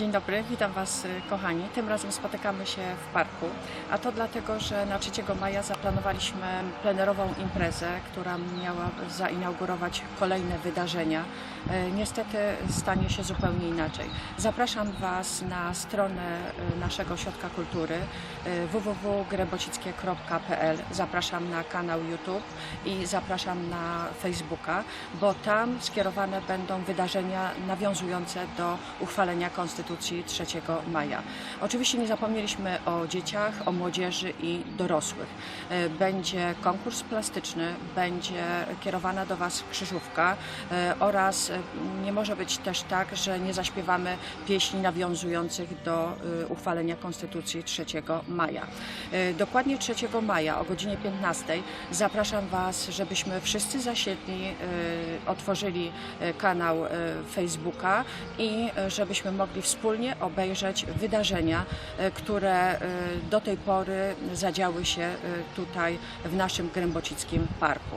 Dzień dobry, witam Was y, kochani. Tym razem spotykamy się w parku, a to dlatego, że na 3 maja zaplanowaliśmy plenerową imprezę, która miała zainaugurować kolejne wydarzenia. E, Niestety stanie się zupełnie inaczej. Zapraszam Was na stronę y, naszego Ośrodka Kultury y, www.grebocickie.pl Zapraszam na kanał YouTube i zapraszam na Facebooka, bo tam skierowane będą wydarzenia nawiązujące do uchwalenia Konstytucji 3 maja. Oczywiście nie zapomnieliśmy o dzieciach, o młodzieży i dorosłych. E, Będzie konkurs plastyczny, będzie kierowana do Was krzyżówka e, oraz e, nie może być też tak, że nie zaśpiewamy pieśni nawiązujących do uchwalenia Konstytucji 3 maja. Dokładnie 3 maja o godzinie 15 zapraszam Was, żebyśmy wszyscy zasiedli, otworzyli kanał Facebooka i żebyśmy mogli wspólnie obejrzeć wydarzenia, e, które e, do tej pory zadziały się e, tutaj w naszym Grębocickim Parku.